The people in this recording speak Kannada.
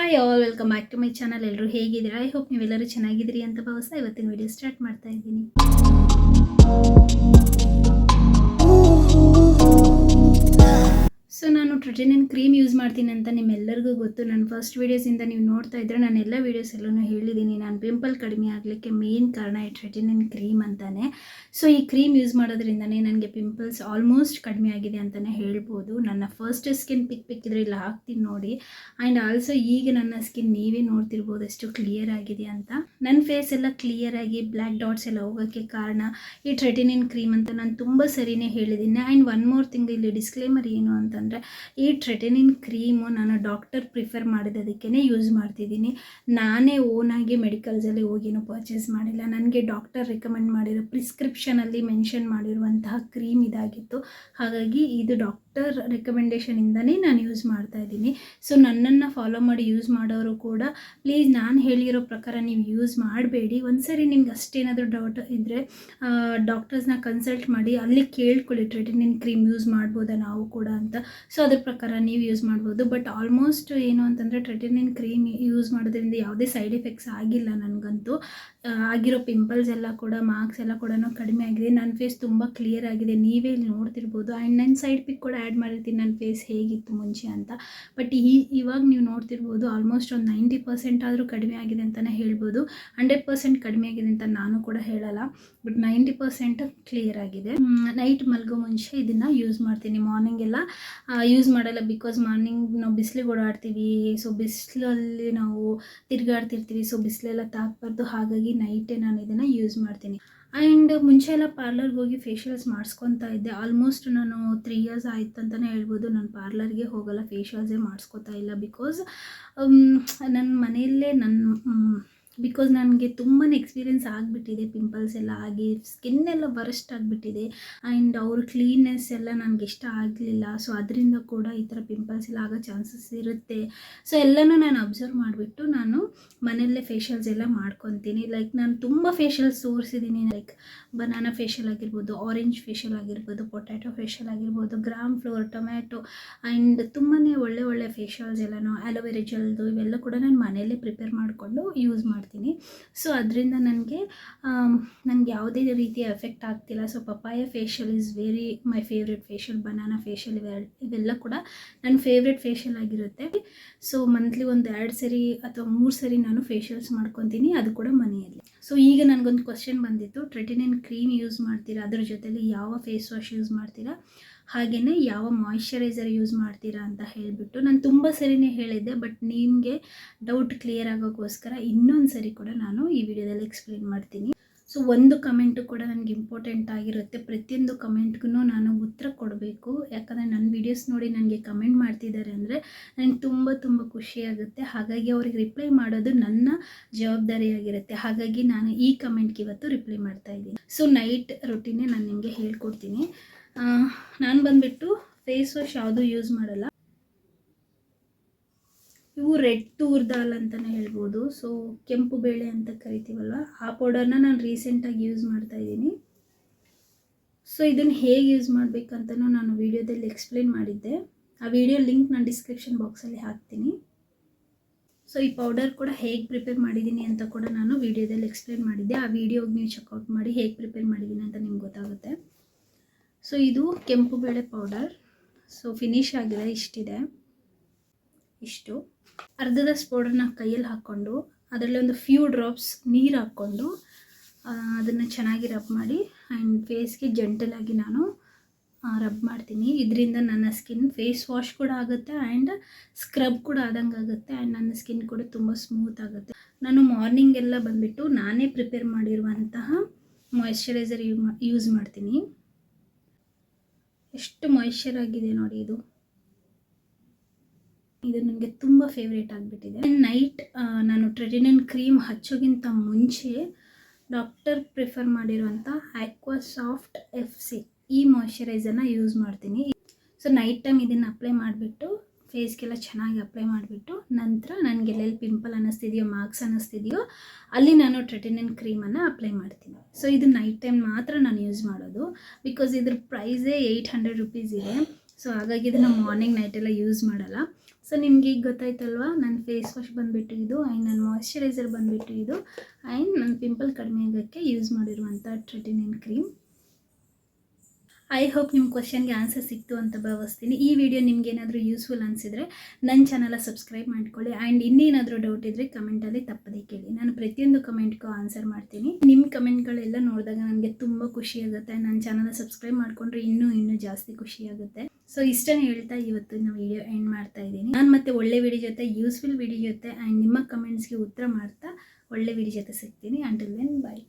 Hi all welcome back to my channel ಎಲ್ಲರೂ ಹೇಗಿದ್ದೀರಾ? ಐ ಹೋಪ್ ನೀವೆಲ್ಲರೂ ಚೆನ್ನಾಗಿದ್ದೀರಿ ಅಂತ ಭಾವಿಸ್ತಾ ಇವತ್ತಿನ ವಿಡಿಯೋ ಸ್ಟಾರ್ಟ್ ಮಾಡ್ತಾ ಇದ್ದೀನಿ. ನಾನು ಟ್ರೆಟಿನಿನ್ ಕ್ರೀಮ್ ಯೂಸ್ ಮಾಡ್ತೀನಿ ಅಂತ ನಿಮ್ಮೆಲ್ಲರಿಗೂ ಗೊತ್ತು. ನನ್ನ ಫಸ್ಟ್ ವೀಡಿಯೋಸಿಂದ ನೀವು ನೋಡ್ತಾ ಇದ್ದರೆ ನಾನು ಎಲ್ಲ ವೀಡಿಯೋಸ್ ಎಲ್ಲನೂ ಹೇಳಿದ್ದೀನಿ ನಾನು ಪಿಂಪಲ್ ಕಡಿಮೆ ಆಗಲಿಕ್ಕೆ ಮೇನ್ ಕಾರಣ ಈ ಟ್ರೆಟಿನಿನ್ ಕ್ರೀಮ್ ಅಂತಾನೆ. ಸೊ ಈ ಕ್ರೀಮ್ ಯೂಸ್ ಮಾಡೋದ್ರಿಂದನೇ ನನಗೆ ಪಿಂಪಲ್ಸ್ ಆಲ್ಮೋಸ್ಟ್ ಕಡಿಮೆ ಆಗಿದೆ ಅಂತಲೇ ಹೇಳ್ಬೋದು. ನನ್ನ ಫಸ್ಟ್ ಸ್ಕಿನ್ ಪಿಕ್ ಪಿಕ್ ಇದ್ರೆ ಇಲ್ಲಿ ಹಾಕ್ತೀನಿ ನೋಡಿ. ಆ್ಯಂಡ್ ಆಲ್ಸೋ ಈಗ ನನ್ನ ಸ್ಕಿನ್ ನೀವೇ ನೋಡ್ತಿರ್ಬೋದು ಎಷ್ಟು ಕ್ಲಿಯರ್ ಆಗಿದೆ ಅಂತ. ನನ್ನ ಫೇಸ್ ಎಲ್ಲ ಕ್ಲಿಯರ್ ಆಗಿ ಬ್ಲ್ಯಾಕ್ ಡಾಟ್ಸ್ ಎಲ್ಲ ಹೋಗೋಕ್ಕೆ ಕಾರಣ ಈ ಟ್ರೆಟಿನಿನ್ ಕ್ರೀಮ್ ಅಂತ ನಾನು ತುಂಬ ಸರಿನೇ ಹೇಳಿದ್ದೀನಿ ಆ್ಯಂಡ್ ಒನ್ ಮೋರ್ ತಿಂಗ್ ಇಲ್ಲಿ ಡಿಸ್ಕ್ಲೇಮರ್ ಏನು ಅಂತಂದರೆ ಈ ಟ್ರೆಟಿನಿನ್ ಕ್ರೀಮು ನಾನು ಡಾಕ್ಟರ್ ಪ್ರಿಫರ್ ಮಾಡಿದ್ದಕ್ಕೇ ಯೂಸ್ ಮಾಡ್ತಿದ್ದೀನಿ. ನಾನೇ ಓನಾಗಿ ಮೆಡಿಕಲ್ಸಲ್ಲಿ ಹೋಗಿನೂ ಪರ್ಚೇಸ್ ಮಾಡಿಲ್ಲ. ನನಗೆ ಡಾಕ್ಟರ್ ರೆಕಮೆಂಡ್ ಮಾಡಿರೋ ಪ್ರಿಸ್ಕ್ರಿಪ್ಷನಲ್ಲಿ ಮೆನ್ಷನ್ ಮಾಡಿರುವಂತಹ ಕ್ರೀಮ್ ಇದಾಗಿತ್ತು. ಹಾಗಾಗಿ ಇದು ಡಾಕ್ಟರ್ ರೆಕಮೆಂಡೇಷನಿಂದನೇ ನಾನು ಯೂಸ್ ಮಾಡ್ತಾ ಇದ್ದೀನಿ. ಸೊ ನನ್ನನ್ನು ಫಾಲೋ ಮಾಡಿ ಯೂಸ್ ಮಾಡೋರು ಕೂಡ ಪ್ಲೀಸ್ ನಾನು ಹೇಳಿರೋ ಪ್ರಕಾರ ನೀವು ಯೂಸ್ ಮಾಡಬೇಡಿ. ಒಂದ್ಸರಿ ನಿಮ್ಗೆ ಅಷ್ಟೇನಾದರೂ ಡೌಟ್ ಇದ್ದರೆ ಡಾಕ್ಟರ್ಸ್ನ ಕನ್ಸಲ್ಟ್ ಮಾಡಿ ಅಲ್ಲಿ ಕೇಳ್ಕೊಳ್ಳಿ ಟ್ರೆಟಿನಿನ್ ಕ್ರೀಮ್ ಯೂಸ್ ಮಾಡ್ಬೋದಾ ನಾವು ಕೂಡ ಅಂತ. ಸೊ ಅದ್ರ ಪ್ರಕಾರ ನೀವು ಯೂಸ್ ಮಾಡ್ಬೋದು. ಬಟ್ ಆಲ್ಮೋಸ್ಟ್ ಏನು ಅಂತಂದರೆ ಟ್ರೆಟಿನಿನ್ ಕ್ರೀಮ್ ಯೂಸ್ ಮಾಡೋದ್ರಿಂದ ಯಾವುದೇ ಸೈಡ್ ಎಫೆಕ್ಟ್ಸ್ ಆಗಿಲ್ಲ ನನಗಂತೂ. ಆಗಿರೋ ಪಿಂಪಲ್ಸ್ ಎಲ್ಲ ಕೂಡ ಮಾರ್ಕ್ಸ್ ಎಲ್ಲ ಕೂಡ ಕಡಿಮೆ ಆಗಿದೆ. ನನ್ನ ಫೇಸ್ ತುಂಬ ಕ್ಲಿಯರ್ ಆಗಿದೆ. ನೀವೇ ಇಲ್ಲಿ ನೋಡ್ತಿರ್ಬೋದು. ಆ್ಯಂಡ್ ನನ್ನ ಸೈಡ್ ಪಿಕ್ ಕೂಡ ಮಾಡಿರ್ತೀನಿ ನನ್ನ ಫೇಸ್ ಹೇಗಿತ್ತು ಮುಂಚೆ ಅಂತ. ಬಟ್ ಈ, ಇವಾಗ ನೀವು ನೋಡ್ತಿರ್ಬೋದು ಆಲ್ಮೋಸ್ಟ್ ಒಂದು ನೈಂಟಿ ಪರ್ಸೆಂಟ್ ಆದರೂ ಕಡಿಮೆ ಆಗಿದೆ ಅಂತಲೇ ಹೇಳ್ಬೋದು. ಹಂಡ್ರೆಡ್ ಪರ್ಸೆಂಟ್ ಕಡಿಮೆ ಆಗಿದೆ ಅಂತ ನಾನು ಕೂಡ ಹೇಳಲ್ಲ. ಬಟ್ ನೈಂಟಿ ಪರ್ಸೆಂಟ್ ಕ್ಲಿಯರ್ ಆಗಿದೆ. ನೈಟ್ ಮಲ್ಗೋ ಮುಂಚೆ ಇದನ್ನು ಯೂಸ್ ಮಾಡ್ತೀನಿ ಮಾರ್ನಿಂಗ್ ಎಲ್ಲ. ಯೂಸ್ ಮಾಡಲ್ಲ ಬಿಕಾಸ್ ಮಾರ್ನಿಂಗ್ ನಾವು ಬಿಸಿಲಿಗೆ ಓಡಾಡ್ತೀವಿ. ಸೊ ಬಿಸಿಲಲ್ಲಿ ನಾವು ತಿರುಗಾಡ್ತಿರ್ತೀವಿ. ಸೊ ಬಿಸಿಲೆಲ್ಲ ತಾಕಬಾರ್ದು ಹಾಗಾಗಿ ನೈಟೇ ನಾನು ಇದನ್ನು ಯೂಸ್ ಮಾಡ್ತೀನಿ. ಆ್ಯಂಡ್ ಮುಂಚೆ ಎಲ್ಲ ಪಾರ್ಲರ್ಗೆ ಹೋಗಿ ಫೇಶಿಯಲ್ಸ್ ಮಾಡಿಸ್ಕೊತಾ ಇದ್ದೆ. ಆಲ್ಮೋಸ್ಟ್ ನಾನು ತ್ರೀ ಇಯರ್ಸ್ ಆಯ್ತು ಅಂತಲೇ ಹೇಳ್ಬೋದು. ನಾನು ಪಾರ್ಲರ್ಗೆ ಹೋಗಲ್ಲ ಫೇಶಿಯಲ್ಸೇ ಮಾಡಿಸ್ಕೊತಾ ಇಲ್ಲ ಬಿಕಾಸ್ ನನ್ನ ಮನೆಯಲ್ಲೇ ನನ್ನ ಬಿಕಾಸ್ ನನಗೆ ತುಂಬಾ ಎಕ್ಸ್ಪೀರಿಯೆನ್ಸ್ ಆಗಿಬಿಟ್ಟಿದೆ ಪಿಂಪಲ್ಸ್ ಎಲ್ಲ ಆಗಿ ಸ್ಕಿನ್ ಎಲ್ಲ ವರ್ಸ್ಟ್ ಆಗಿಬಿಟ್ಟಿದೆ. ಆ್ಯಂಡ್ ಅವ್ರ ಕ್ಲೀನ್ನೆಸ್ ಎಲ್ಲ ನನಗೆ ಇಷ್ಟ ಆಗಲಿಲ್ಲ. ಸೊ ಅದರಿಂದ ಕೂಡ ಈ ಥರ ಪಿಂಪಲ್ಸ್ ಎಲ್ಲ ಆಗೋ ಚಾನ್ಸಸ್ ಇರುತ್ತೆ. ಸೊ ಎಲ್ಲನೂ ನಾನು ಅಬ್ಸರ್ವ್ ಮಾಡಿಬಿಟ್ಟು ನಾನು ಮನೆಯಲ್ಲೇ ಫೇಶಿಯಲ್ಸ್ ಎಲ್ಲ ಮಾಡ್ಕೊತೀನಿ. ಲೈಕ್ ನಾನು ತುಂಬ ಫೇಶಿಯಲ್ಸ್ ತೋರಿಸಿದ್ದೀನಿ ಲೈಕ್ ಬನಾನಾ ಫೇಶಿಯಲ್ ಆಗಿರ್ಬೋದು ಆರೆಂಜ್ ಫೇಶಿಯಲ್ ಆಗಿರ್ಬೋದು ಪೊಟ್ಯಾಟೊ ಫೇಶಿಯಲ್ ಆಗಿರ್ಬೋದು ಗ್ರಾಮ್ ಫ್ಲೋರ್ ಟೊಮ್ಯಾಟೊ ಆ್ಯಂಡ್ ತುಂಬಾ ಒಳ್ಳೆ ಒಳ್ಳೆ ಫೇಶಿಯಲ್ಸ್ ಎಲ್ಲನೂ ಅಲೋವೆರಾ ಜೆಲ್ದು ಇವೆಲ್ಲ ಕೂಡ ನಾನು ಮನೆಯಲ್ಲೇ ಪ್ರಿಪೇರ್ ಮಾಡಿಕೊಂಡು ಯೂಸ್ ಮಾಡ್ತೀನಿ. ಸೊ ಅದರಿಂದ ನನಗೆ ನನಗೆ ಯಾವುದೇ ರೀತಿಯ ಎಫೆಕ್ಟ್ ಆಗ್ತಿಲ್ಲ. So papaya facial is very my favourite facial banana facial ಇವೆ ಇವೆಲ್ಲ ಕೂಡ ನನ್ನ ಫೇವ್ರೆಟ್ ಫೇಶಿಯಲ್ ಆಗಿರುತ್ತೆ. ಸೊ ಮಂತ್ಲಿ ಒಂದು ಎರಡು ಸರಿ ಅಥವಾ ಮೂರು ಸರಿ ನಾನು ಫೇಶಿಯಲ್ಸ್ ಮಾಡ್ಕೊತೀನಿ. ಅದು ಕೂಡ ಮನೆಯಲ್ಲಿ. ಸೊ ಈಗ ನನಗೊಂದು ಕ್ವಶನ್ ಬಂದಿತ್ತು. ಟ್ರೆಟಿನಿನ್ ಕ್ರೀಮ್ ಯೂಸ್ ಮಾಡ್ತೀರಾ? ಅದ್ರ ಜೊತೆಲಿ ಯಾವ ಫೇಸ್ ವಾಶ್ ಯೂಸ್ ಮಾಡ್ತೀರಾ? ಹಾಗೆಯೇ ಯಾವ ಮಾಯಿಶ್ಚರೈಸರ್ ಯೂಸ್ ಮಾಡ್ತೀರಾ ಅಂತ ಹೇಳಿಬಿಟ್ಟು ನಾನು ತುಂಬ ಸರಿನೇ ಹೇಳಿದ್ದೆ ಬಟ್ ನಿಮಗೆ ಡೌಟ್ ಕ್ಲಿಯರ್ ಆಗೋಕ್ಕೋಸ್ಕರ ಇನ್ನೊಂದು ಸರಿ ಕೂಡ ನಾನು ಈ ವಿಡಿಯೋದಲ್ಲಿ ಎಕ್ಸ್ಪ್ಲೇನ್ ಮಾಡ್ತೀನಿ. ಸೊ ಒಂದು ಕಮೆಂಟು ಕೂಡ ನನಗೆ ಇಂಪಾರ್ಟೆಂಟ್ ಆಗಿರುತ್ತೆ. ಪ್ರತಿಯೊಂದು ಕಮೆಂಟ್ಗೂ ನಾನು ಉತ್ತರ ಕೊಡಬೇಕು. ಯಾಕಂದರೆ ನನ್ನ ವೀಡಿಯೋಸ್ ನೋಡಿ ನನಗೆ ಕಮೆಂಟ್ ಮಾಡ್ತಿದ್ದಾರೆ ಅಂದರೆ ನನಗೆ ತುಂಬ ತುಂಬ ಖುಷಿಯಾಗುತ್ತೆ ಹಾಗಾಗಿ ಅವ್ರಿಗೆ ರಿಪ್ಲೈ ಮಾಡೋದು ನನ್ನ ಜವಾಬ್ದಾರಿಯಾಗಿರುತ್ತೆ. ಹಾಗಾಗಿ ನಾನು ಈ ಕಮೆಂಟ್ಗೆ ಇವತ್ತು ರಿಪ್ಲೈ ಮಾಡ್ತಾ ಇದ್ದೀನಿ. ಸೊ ನೈಟ್ ರೊಟೀನೇ ನಾನು ನಿಮಗೆ ಹೇಳ್ಕೊಡ್ತೀನಿ. ನಾನು ಬಂದುಬಿಟ್ಟು ಫೇಸ್ ವಾಶ್ ಯಾವುದೂ ಯೂಸ್ ಮಾಡಲ್ಲ. ಇವು ರೆಡ್ ತೂರ್ ದಾಲ್ ಅಂತಲೇ ಹೇಳ್ಬೋದು. ಸೊ ಕೆಂಪು ಬೇಳೆ ಅಂತ ಕರಿತೀವಲ್ವ? ಆ ಪೌಡರ್ನ ನಾನು ರೀಸೆಂಟಾಗಿ ಯೂಸ್ ಮಾಡ್ತಾ ಇದ್ದೀನಿ. ಸೊ ಇದನ್ನು ಹೇಗೆ ಯೂಸ್ ಮಾಡಬೇಕಂತನೂ ನಾನು ವೀಡಿಯೋದಲ್ಲಿ ಎಕ್ಸ್ಪ್ಲೇನ್ ಮಾಡಿದ್ದೆ. ಆ ವಿಡಿಯೋ ಲಿಂಕ್ ನಾನು ಡಿಸ್ಕ್ರಿಪ್ಷನ್ ಬಾಕ್ಸಲ್ಲಿ ಹಾಕ್ತೀನಿ. ಸೊ ಈ ಪೌಡರ್ ಕೂಡ ಹೇಗೆ ಪ್ರಿಪೇರ್ ಮಾಡಿದ್ದೀನಿ ಅಂತ ಕೂಡ ನಾನು ವೀಡಿಯೋದಲ್ಲಿ ಎಕ್ಸ್ಪ್ಲೇನ್ ಮಾಡಿದ್ದೆ. ಆ ವಿಡಿಯೋಗೆ ನೀವು ಚೆಕ್ಔಟ್ ಮಾಡಿ ಹೇಗೆ ಪ್ರಿಪೇರ್ ಮಾಡಿದ್ದೀನಿ ಅಂತ ನಿಮ್ಗೆ ಗೊತ್ತಾಗುತ್ತೆ. ಸೊ ಇದು ಕೆಂಪು ಬೇಳೆ ಪೌಡರ್ ಸೊ ಫಿನಿಶ್ ಆಗಿದೆ, ಇಷ್ಟಿದೆ. ಇಷ್ಟು. ಅರ್ಧದಷ್ಟು ಪೌಡರ್ನ ಕೈಯಲ್ಲಿ ಹಾಕ್ಕೊಂಡು, ಅದರಲ್ಲಿ ಒಂದು ಫ್ಯೂ ಡ್ರಾಪ್ಸ್ ನೀರು ಹಾಕ್ಕೊಂಡು ಅದನ್ನು ಚೆನ್ನಾಗಿ ರಬ್ ಮಾಡಿ ಆ್ಯಂಡ್ ಫೇಸ್ಗೆ ಜಂಟಲಾಗಿ ನಾನು ರಬ್ ಮಾಡ್ತೀನಿ. ಇದರಿಂದ ನನ್ನ ಸ್ಕಿನ್ ಫೇಸ್ ವಾಶ್ ಕೂಡ ಆಗುತ್ತೆ ಆ್ಯಂಡ್ ಸ್ಕ್ರಬ್ ಕೂಡ ಆದಂಗೆ ಆಗುತ್ತೆ ಆ್ಯಂಡ್ ನನ್ನ ಸ್ಕಿನ್ ಕೂಡ ತುಂಬ ಸ್ಮೂತ್ ಆಗುತ್ತೆ. ನಾನು ಮಾರ್ನಿಂಗ್ ಎಲ್ಲ ಬಂದುಬಿಟ್ಟು ನಾನೇ ಪ್ರಿಪೇರ್ ಮಾಡಿರುವಂತಹ ಮಾಯಿಶ್ಚರೈಸರ್ ಯೂಸ್ ಮಾಡ್ತೀನಿ. ಎಷ್ಟು ಮಾಯಿಶ್ಚರ್ ಆಗಿದೆ ನೋಡಿ ಇದು. ಇದು ನನಗೆ ತುಂಬ ಫೇವ್ರೇಟ್ ಆಗಿಬಿಟ್ಟಿದೆ. ನೈಟ್ ನಾನು ಟ್ರೆಡಿನನ್ ಕ್ರೀಮ್ ಹಚ್ಚೋಗಿಂತ ಮುಂಚೆ ಡಾಕ್ಟರ್ ಪ್ರಿಫರ್ ಮಾಡಿರುವಂಥ ಆಕ್ವಾ ಸಾಫ್ಟ್ ಎಫ್ ಸಿ ಈ ಮಾಯಶ್ಚರೈಸರ್ನ ಯೂಸ್ ಮಾಡ್ತೀನಿ. ಸೊ ನೈಟ್ ಟೈಮ್ ಇದನ್ನು ಅಪ್ಲೈ ಮಾಡಿಬಿಟ್ಟು ಫೇಸ್ಗೆಲ್ಲ ಚೆನ್ನಾಗಿ ಅಪ್ಲೈ ಮಾಡಿಬಿಟ್ಟು, ನಂತರ ನನಗೆ ಎಲ್ಲೆಲ್ಲಿ ಪಿಂಪಲ್ ಅನ್ನಿಸ್ತಿದೆಯೋ ಮಾರ್ಕ್ಸ್ ಅನ್ನಿಸ್ತಿದೆಯೋ, ಅಲ್ಲಿ ನಾನು ಟ್ರೆಟಿನನ್ ಕ್ರೀಮನ್ನು ಅಪ್ಲೈ ಮಾಡ್ತೀನಿ. ಸೊ ಇದು ನೈಟ್ ಟೈಮ್ ಮಾತ್ರ ನಾನು ಯೂಸ್ ಮಾಡೋದು. ಬಿಕಾಸ್ ಇದ್ರ ಪ್ರೈಸೇ ಏಯ್ಟ್ ಹಂಡ್ರೆಡ್ ರುಪೀಸ್ ಇದೆ. ಸೊ ಹಾಗಾಗಿ ಇದನ್ನು ಮಾರ್ನಿಂಗ್ ನೈಟೆಲ್ಲ ಯೂಸ್ ಮಾಡಲ್ಲ. ಸೊ ನಿಮ್ಗೆ ಈಗ ಗೊತ್ತಾಯ್ತಲ್ವಾ? ನನ್ನ ಫೇಸ್ ವಾಶ್ ಬಂದುಬಿಟ್ಟು ಇದು ಆ್ಯಂಡ್ ನನ್ನ ಮಾಯಿಶ್ಚರೈಸರ್ ಬಂದುಬಿಟ್ಟು ಇದು ಆ್ಯಂಡ್ ನನ್ನ ಪಿಂಪಲ್ ಕಡಿಮೆ ಆಗೋಕ್ಕೆ ಯೂಸ್ ಮಾಡಿರುವಂಥ ಟ್ರೆಟಿನಿನ್ ಕ್ರೀಮ್ ಐ ಹೋಪ್ ನಿಮ್ಮ ಕ್ವಶನ್ಗೆ ಆನ್ಸರ್ ಸಿಕ್ತು ಅಂತ ಭಾವಿಸ್ತೀನಿ. ಈ ವಿಡಿಯೋ ನಿಮ್ಗೆ ಏನಾದರೂ ಯೂಸ್ಫುಲ್ ಅನಿಸಿದರೆ ನನ್ನ ಚಾನಲ ಸಬ್ಸ್ಕ್ರೈಬ್ ಮಾಡ್ಕೊಳ್ಳಿ. ಆ್ಯಂಡ್ ಇನ್ನೇನಾದರೂ ಡೌಟ್ ಇದ್ದರೆ ಕಮೆಂಟಲ್ಲಿ ತಪ್ಪದೇ ಕೇಳಿ. ನಾನು ಪ್ರತಿಯೊಂದು ಕಮೆಂಟ್ಗೂ ಆನ್ಸರ್ ಮಾಡ್ತೀನಿ. ನಿಮ್ಮ ಕಮೆಂಟ್ಗಳೆಲ್ಲ ನೋಡಿದಾಗ ನನಗೆ ತುಂಬ ಖುಷಿ ಆಗುತ್ತೆ. ನನ್ನ ಚಾನಲ್ ಸಬ್ಸ್ಕ್ರೈಬ್ ಮಾಡಿಕೊಂಡ್ರೆ ಇನ್ನೂ ಇನ್ನೂ ಜಾಸ್ತಿ ಖುಷಿ ಆಗುತ್ತೆ. ಸೊ ಇಷ್ಟನ್ನು ಹೇಳ್ತಾ ಇವತ್ತು ನಾವು ವಿಡಿಯೋ ಎಂಡ್ ಮಾಡ್ತಾ ಇದ್ದೀನಿ. ನಾನು ಮತ್ತೆ ಒಳ್ಳೆ ವಿಡಿಯೋ ಜೊತೆ ಯೂಸ್ಫುಲ್ ವಿಡಿಯೋ ಜೊತೆ ಆ್ಯಂಡ್ ನಿಮ್ಮ ಕಮೆಂಟ್ಸ್ಗೆ ಉತ್ತರ ಮಾಡ್ತಾ ಒಳ್ಳೆ ವಿಡಿಯೋ ಜೊತೆ ಸಿಗ್ತೀನಿ. Until then bye